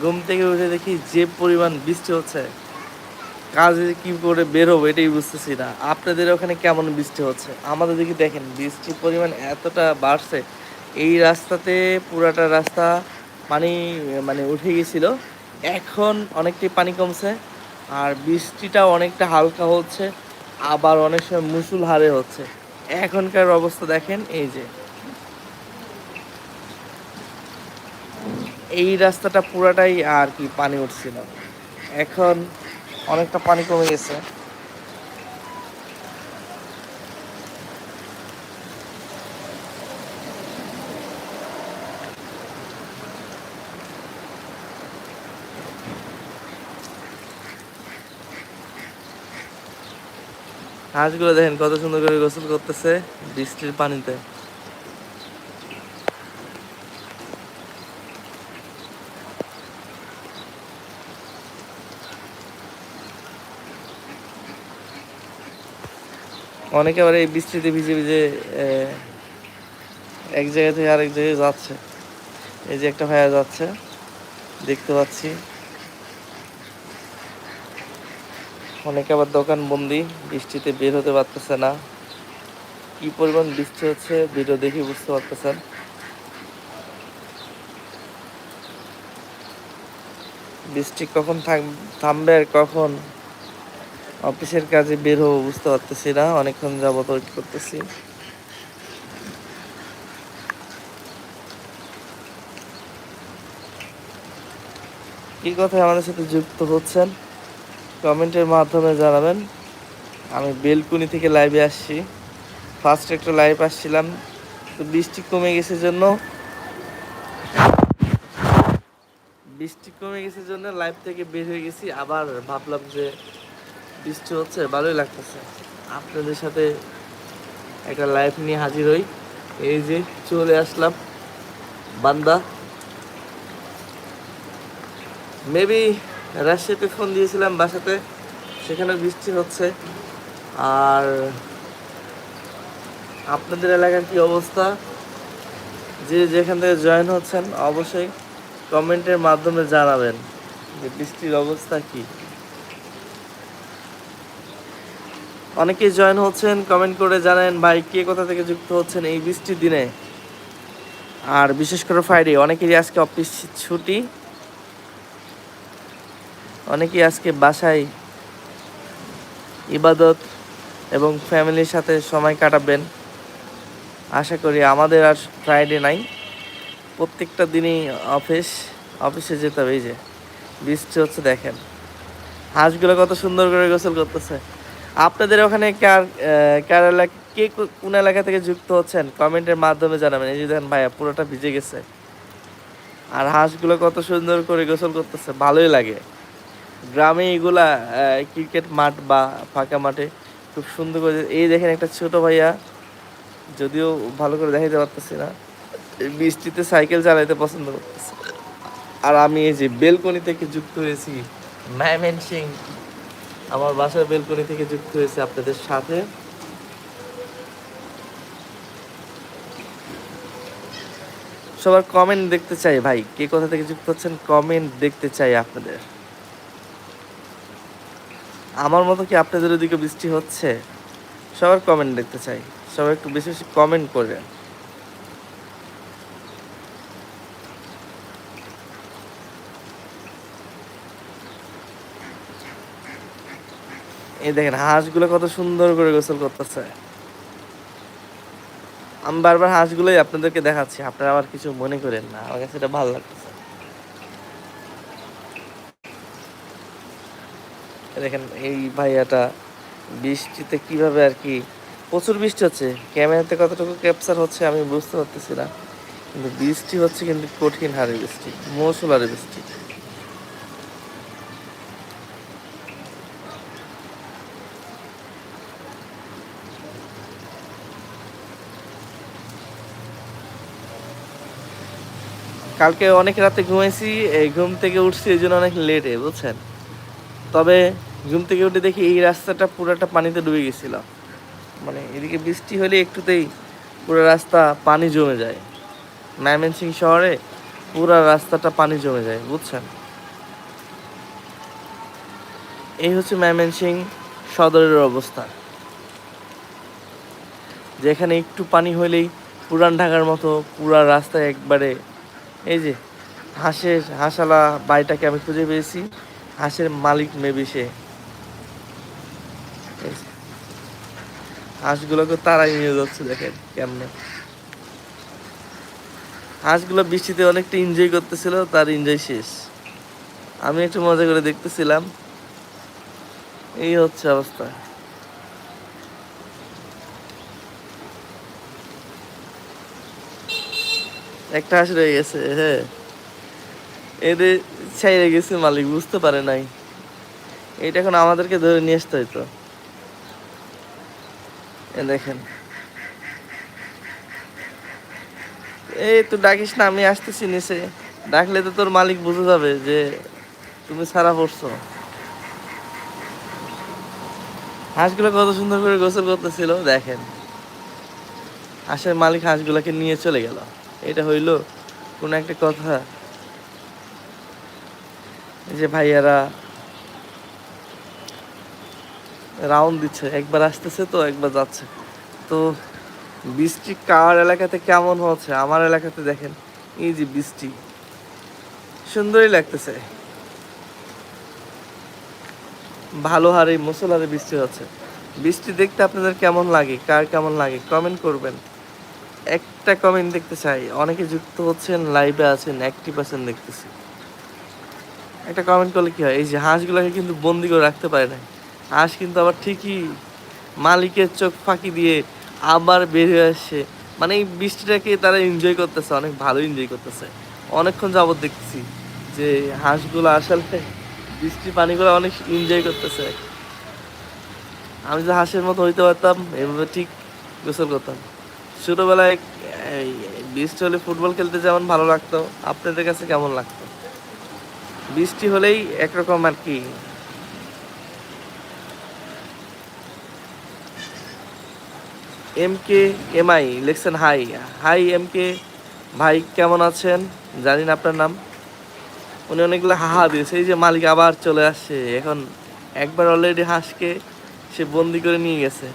ঘুম থেকে উঠে দেখি যে পরিমাণ বৃষ্টি হচ্ছে, কাজে কি করে বের হব এটাই বুঝতেছি না। আপনাদের ওখানে কেমন বৃষ্টি হচ্ছে? আমাদের দিকে দেখেন, বৃষ্টির পরিমাণ এতটা বাড়ছে, এই রাস্তাতে পুরাটা রাস্তা পানি মানে উঠে গেছিল। এখন অনেকটাই পানি কমছে, আর বৃষ্টিটা অনেকটা হালকা হচ্ছে, আবার অনেক সময় মুসুল হারে হচ্ছে। এখনকার অবস্থা দেখেন, এই যে এই রাস্তাটা পুরাটাই আর কি পানি উঠছিল। এখন অনেকটা পানি কমে গেছে। হাঁসগুলো দেখেন কত সুন্দর করে গোসল করতেছে, বৃষ্টির পানিতে। অনেকে আবার এই বৃষ্টিতে ভিজে ভিজে এক জায়গা থেকে আরেক জায়গায় যাচ্ছে। এই যে একটা ভাইয়া যাচ্ছে, দেখতে পাচ্ছি। অনেকে আবার দোকান বন্দি, বৃষ্টিতে বের হতে পারতেছে না। কি পরিমাণ বৃষ্টি হচ্ছে, ভিডিও দেখে বুঝতে পারতেছেন। বৃষ্টি কখন থাক- থামবে আর কখন অফিসের কাজে বের হব, বুঝতে পারতেছি না, অনেকক্ষণ যাবত ওয়েট করতেছি। কি কথায় আমাদের সাথে যুক্ত হচ্ছেন? কমেন্টের মাধ্যমে জানাবেন। আমি বেলকুনি থেকে লাইভে আসছি। ফার্স্ট একটা লাইভ আসছিলাম। তো বৃষ্টি কমে গেছে জন্য বৃষ্টি কমে গেছে জন্য লাইভ থেকে বের হয়ে গেছি। আবার ভাবলাম যে বৃষ্টি হচ্ছে, ভালোই লাগতেছে। আপনাদের সাথে একটা লাইফ নিয়ে হাজির হই। এই যে চলে আসলাম বান্দা। মেবি রাজশাহীতে ফোন দিয়েছিলাম বাসাতে সেখানে বৃষ্টি হচ্ছে। আর আপনাদের এলাকার কি অবস্থা? যে যেখান থেকে জয়েন হচ্ছেন, অবশ্যই কমেন্টের মাধ্যমে জানাবেন যে বৃষ্টির অবস্থা কি। অনেকেই জয়েন হচ্ছেন কমেন্ট করে জানেন, ভাই, কে কোথা থেকে যুক্ত হচ্ছেন এই বৃষ্টির দিনে? আর বিশেষ করে ফ্রাইডে অনেকেরই আজকে অফিস ছুটি। অনেকেই আজকে বাসায় ইবাদত এবং ফ্যামিলির সাথে সময় কাটাবেন। আশা করি আমাদের আর ফ্রাইডে নাই। প্রত্যেকটা দিনই অফিস অফিসে যেতে হবে, এই যে, বৃষ্টি হচ্ছে দেখেন। হাঁসগুলো কত সুন্দর করে গোসল করতেছে। আপনাদের ওখানে কার কার এলাকা কে কোন এলাকা থেকে যুক্ত হচ্ছেন? কমেন্টের মাধ্যমে জানাবেন। এই যে দেখেন ভাইয়া, পুরোটা ভিজে গেছে। আর হাঁসগুলো কত সুন্দর করে গোসল করতেছে, ভালোই লাগে। গ্রামে এগুলা ক্রিকেট মাঠ বা ফাঁকা মাঠে খুব সুন্দর করে এই দেখেন একটা ছোট ভাইয়া, যদিও ভালো করে দেখাইতে পারতেছি না। বৃষ্টিতে সাইকেল চালাইতে পছন্দ করতেছে। আর আমি এই যে বেলকনি থেকে যুক্ত হয়েছি, ম্যামেন সিং। আমার বাসার বেলকনি থেকে যুক্ত হয়েছে আপনাদের সাথে। সবার কমেন্ট দেখতে চাই ভাই। কে কোথা থেকে যুক্ত হচ্ছেন কমেন্ট দেখতে চাই আপনাদের। আমার মতো কি আপনাদের ওদিকে বৃষ্টি হচ্ছে? সবার কমেন্ট দেখতে চাই। সবাই একটু বেশি বেশি কমেন্ট করবেন এই দেখেন, হাঁসগুলো কত সুন্দর করে গোসল করতেছে। আমি বারবার হাঁসগুলোই আপনাদেরকে দেখাচ্ছি, আপনারা আবার কিছু মনে করেন না, আমার কাছে এটা ভালো লাগতেছে। দেখেন, এই ভাইয়াটা বৃষ্টিতে কীভাবে আর কি, প্রচুর বৃষ্টি হচ্ছে, ক্যামেরাতে কতটুকু ক্যাপচার হচ্ছে আমি বুঝতে পারতেছি না, কিন্তু বৃষ্টি হচ্ছে কিন্তু কঠিন হারে বৃষ্টি মৌসুল হারে বৃষ্টি। কালকে অনেক রাতে ঘুমাইছি, এই ঘুম থেকে উঠছি এই জন্য অনেক লেটে বুঝছেন? তবে ঘুম থেকে উঠে দেখি এই রাস্তাটা পুরোটা পানিতে ডুবে গেছিল। মানে এদিকে বৃষ্টি হলে একটুতেই পুরো রাস্তা পানি জমে যায়। ময়মনসিং শহরে পুরা রাস্তাটা পানি জমে যায়, বুঝছেন? এই হচ্ছে ময়মনসিং সদরের অবস্থা। যেখানে একটু পানি হইলেই পুরান ঢাকার মতো পুরা রাস্তায় একবারে এই যে, হাঁসের হাঁসালা বাড়িটাকে আমি খুঁজে পেয়েছি। হাঁসের মালিক মেবি সে। হাঁসগুলোকে তারাই নিয়ে যাচ্ছে, দেখেন কেমনে। হাঁসগুলো বৃষ্টিতে অনেকটা এনজয় করতেছিল, তার এনজয় শেষ। আমি একটু মজা করে দেখতেছিলাম। এই হচ্ছে অবস্থা। একটা হাঁস রয়ে গেছে হ্যাঁ। এদের ছাইরে গেছে মালিক, বুঝতে পারে নাই। এটা এখন আমাদেরকে ধরে নিয়ে আসতে হইতো। দেখেন। এই তুই ডাকিস না, আমি আসতেছি নিচে। ডাকলে তো তোর মালিক বুঝে যাবে যে তুমি সারা পড়ছো। হাঁসগুলো কত সুন্দর করে গোসল করতেছিল, দেখেন। হাঁসের মালিক হাঁসগুলোকে নিয়ে চলে গেল। এটা হইল কোন একটা কথা। যে ভাইয়ারা রাউন্ড দিচ্ছে, একবার আসতেছে তো, একবার যাচ্ছে। তো বৃষ্টি কার এলাকাতে কেমন হচ্ছে? আমার এলাকাতে দেখেন, এই যে বৃষ্টি, সুন্দরই লাগতেছে। ভালো হারে, মুসলারে বৃষ্টি হচ্ছে। বৃষ্টি দেখতে আপনাদের কেমন লাগে? কার কেমন লাগে? কমেন্ট করবেন। একটা কমেন্ট দেখতে চাই। অনেকে যুক্ত হচ্ছেন লাইভে আছেন অ্যাক্টিভ আছেন দেখতেছি। একটা কমেন্ট করলে কি হয়? এই যে হাঁসগুলোকে কিন্তু বন্দি করে রাখতে পারে না হাঁস কিন্তু আবার ঠিকই মালিকের চোখ ফাঁকি দিয়ে আবার বের হয়ে আসছে। মানে এই বৃষ্টিটাকে তারা এনজয় করতেছে, অনেক ভালো এনজয় করতেছে। অনেকক্ষণ যাবত দেখছি যে হাঁসগুলো আসলে বৃষ্টির পানিগুলো অনেক এনজয় করতেছে। আমি যে হাঁসের মতো হইতে পারতাম, এভাবে ঠিক গোসল করতাম। ছোটবেলায় বৃষ্টি হলে ফুটবল খেলতে যেমন ভালো লাগতো, আপনাদের কাছে কেমন লাগতো? বৃষ্টি হলেই একরকম আর কি। এম কে, এম আই, লিখছেন হাই। হাই, এম কে, ভাই কেমন আছেন? জানি না আপনার নাম। উনি অনেকগুলো হাহা দিয়েছে, এই যে মালিক আবার চলে আসছে। এখন একবার অলরেডি হাঁসকে সে বন্দি করে নিয়ে গেছে।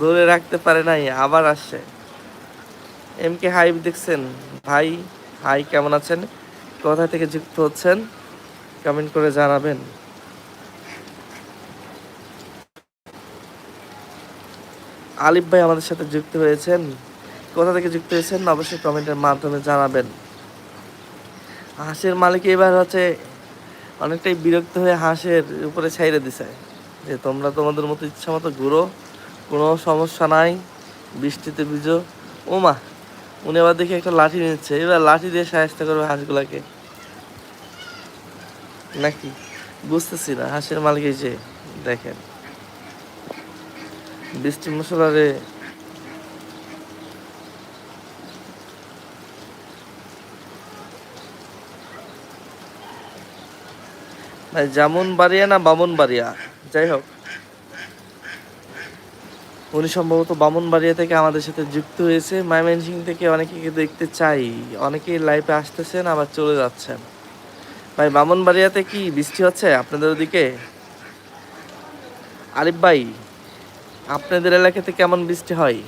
ধরে রাখতে পারে নাই, আবার আসছে। এম কে হাই দেখছেন, ভাই, হাই, কেমন আছেন? কোথা থেকে যুক্ত হচ্ছেন? কমেন্ট করে জানাবেন। আলিফ ভাই আমাদের সাথে যুক্ত হয়েছেন। কোথা থেকে যুক্ত হয়েছেন? অবশ্যই কমেন্টের মাধ্যমে জানাবেন। হাঁসের মালিক এবার হচ্ছে অনেকটাই বিরক্ত হয়ে হাঁসের উপরে ছাইড়ে দিছে। যে তোমরা তোমাদের মতো ইচ্ছা মতো ঘুরো কোনো সমস্যা নাই, বৃষ্টিতে ভিজো। ও মা উনি আবার দেখি একটা লাঠি নিচ্ছে। এবার লাঠি দিয়ে সাহায্য করবে হাঁসগুলাকে। নাকি? বুঝতেছি না, হাঁসের মালিক যে, দেখেন। বৃষ্টি মশলারে জামুন বাড়িয়া না বামুন বাড়িয়া? যাই হোক। উনি সম্ভবত বামুনবাড়িয়া থেকে আমাদের সাথে যুক্ত হয়েছে। ময়মনসিং থেকে অনেকে দেখতে চাই? অনেকেই লাইফে আসতেছেন, আবার চলে যাচ্ছেন। ভাই, বামুনবাড়িয়াতে কি বৃষ্টি হচ্ছে আপনাদের ওদিকে? আরিফ ভাই, আপনাদের এলাকাতে কেমন বৃষ্টি হয়?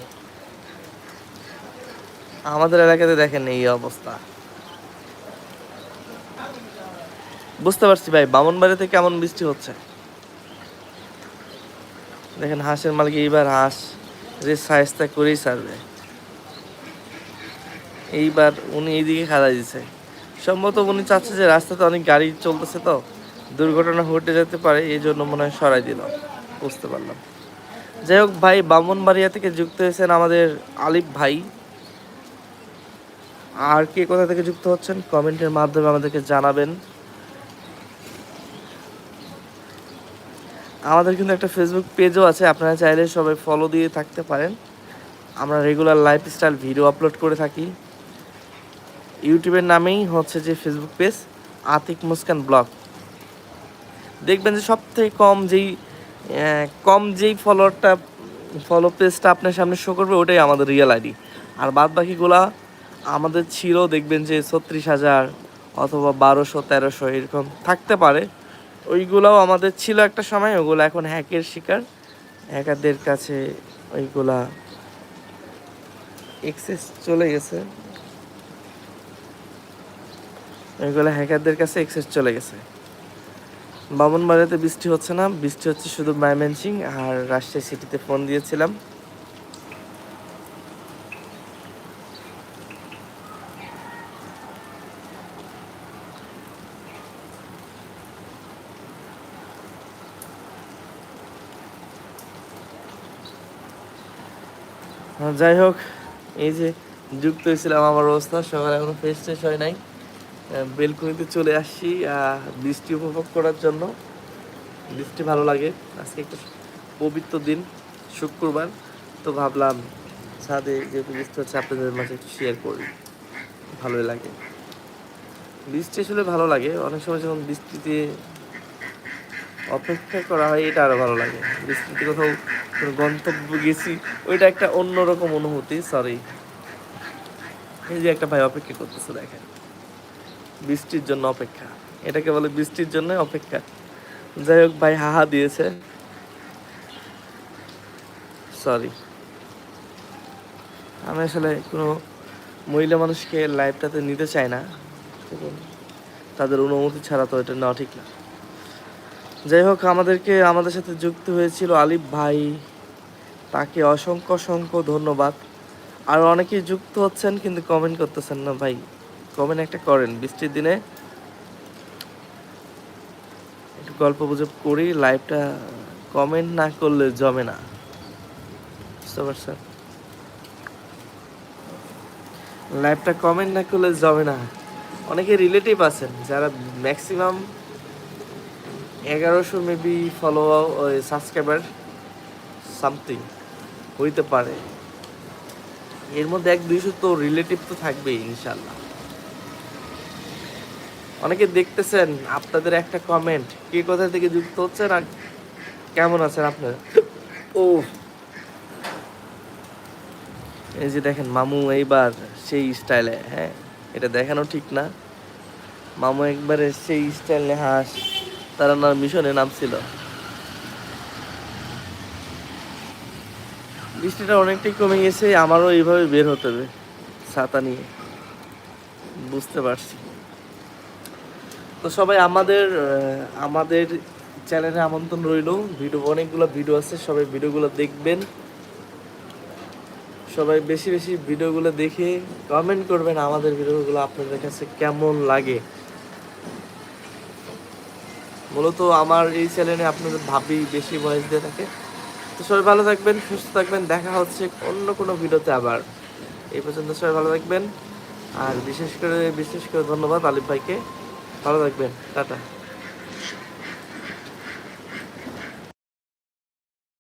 আমাদের এলাকাতে দেখেন এই অবস্থা। বুঝতে পারছি ভাই বামনবাড়িতে কেমন বৃষ্টি হচ্ছে? দেখেন হাঁসের মালিক এইবার হাঁস, যে সাইজটা করেই ছাড়বে। এইবার উনি এইদিকে খাড়া দিছে। সম্ভবত উনি চাচ্ছে যে রাস্তাতে অনেক গাড়ি চলতেছে তো, দুর্ঘটনা ঘটে যেতে পারে, এই জন্য মনে হয় সরাই দিল। বুঝতে পারলাম। যাই হোক ভাই বামনবাড়িয়া থেকে যুক্ত হয়েছেন আমাদের আলিফ ভাই। আর কে কোথা থেকে যুক্ত হচ্ছেন, কমেন্টের মাধ্যমে আমাদেরকে জানাবেন। আমাদের কিন্তু একটা ফেসবুক পেজও আছে, আপনারা চাইলে সবাই ফলো দিয়ে থাকতে পারেন। আমরা রেগুলার লাইফস্টাইল ভিডিও আপলোড করে থাকি। ইউটিউবের নামেই হচ্ছে যে Facebook page Atik Muskan blog. দেখবেন যে সব থেকে কম যেই কম যেই ফলোয়ারটা ফলো পেজটা আপনার সামনে শো করবে, ওটাই আমাদের রিয়েল আইডি আর বাদ বাকিগুলা আমাদের ছিল দেখবেন যে ছত্রিশ হাজার অথবা বারোশো, তেরোশো, এরকম থাকতে পারে। ওইগুলাও আমাদের ছিল একটা সময়, ওগুলো এখন হ্যাকের শিকার। হ্যাকারদের কাছে ওইগুলা এক্সেস চলে গেছে। ওইগুলো হ্যাকারদের কাছে এক্সেস চলে গেছে। বামনবাড়িতে বৃষ্টি হচ্ছে না, বৃষ্টি হচ্ছে শুধু ময়মনসিং আর রাজশাহী সিটিতে ফোন দিয়েছিলাম। যাই হোক, এই যে যুক্ত হয়েছিলাম আমার অবস্থা, সকালে এখনও ফ্রেশ ট্রেশ হয় নাই। বেলকুনিতে চলে আসছি বৃষ্টি উপভোগ করার জন্য। বৃষ্টি ভালো লাগে। আজকে একটা পবিত্র দিন, শুক্রবার। তো ভাবলাম, ছাদে যেহেতু বৃষ্টি হচ্ছে, আপনাদের মাঝে একটু শেয়ার করি। ভালোই লাগে। বৃষ্টি আসলে ভালো লাগে। অনেক সময় যখন বৃষ্টিতে অপেক্ষা করা হয়, এটা আরও ভালো লাগে। বৃষ্টিতে কোথাও কোনো গন্তব্য গেছি, ওইটা একটা অন্যরকম অনুভূতি সরি এই যে একটা ভাই অপেক্ষা করতেছে, দেখেন। বৃষ্টির জন্য অপেক্ষা। এটাকে বলে বৃষ্টির জন্য অপেক্ষা। যাই হোক, ভাই হাহা দিয়েছে। সরি আমি আসলে কোনো মহিলা মানুষকে লাইফটাতে নিতে চাই না। তাদের অনুমতি ছাড়া তো এটা নেওয়া ঠিক না। যাই হোক, আমাদেরকে আমাদের সাথে যুক্ত হয়েছিল আলিফ ভাই। তাকে অসংখ্য অসংখ্য ধন্যবাদ। আর অনেকেই যুক্ত হচ্ছেন, কিন্তু কমেন্ট করতেছেন না ভাই। কমেন্ট একটা করেন, বৃষ্টির দিনে। একটু গল্প গুজব করি লাইভটা কমেন্ট না করলে জমে না। বুঝতে পারছেন? লাইভটা কমেন্ট না করলে জমে না। অনেকে রিলেটিভ আছেন, যারা ম্যাক্সিমাম এগারোশো মেবি ফলো সাবস্ক্রাইবার সামথিং হইতে পারে। এর মধ্যে এক দুইশো তো রিলেটিভ তো থাকবেই ইনশাল্লাহ অনেকে দেখতেছেন আপনাদের একটা কমেন্ট কে কোথা থেকে যুক্ত হচ্ছেন আর কেমন আছেন আপনারা? ও এই যে দেখেন মামু এইবার সেই স্টাইলে হ্যাঁ এটা দেখানো ঠিক না। মামু একবারে সেই স্টাইলে হাঁস। তারা না মিশনে নামছিল। বৃষ্টিটা অনেকটাই কমে গেছে, আমারও এইভাবে বের হতে হবে, ছাতা নিয়ে। বুঝতে পারছি। তো সবাই আমাদের আমাদের চ্যানেলে আমন্ত্রণ রইল। ভিডিও, অনেকগুলো ভিডিও আছে, সবাই ভিডিওগুলো দেখবেন। সবাই বেশি বেশি ভিডিওগুলো দেখে কমেন্ট করবেন আমাদের ভিডিওগুলো আপনাদের কাছে কেমন লাগে। মূলত আমার এই চ্যানেলে আপনাদের ভাবি বেশি ভয়েস দিয়ে থাকে। তো সবাই ভালো থাকবেন, সুস্থ থাকবেন, দেখা হচ্ছে অন্য কোনো ভিডিওতে আবার। এই পর্যন্ত সবাই ভালো থাকবেন। আর বিশেষ করে বিশেষ করে ধন্যবাদ আলিফ ভাইকে। ভালো থাকবেন, টাটা।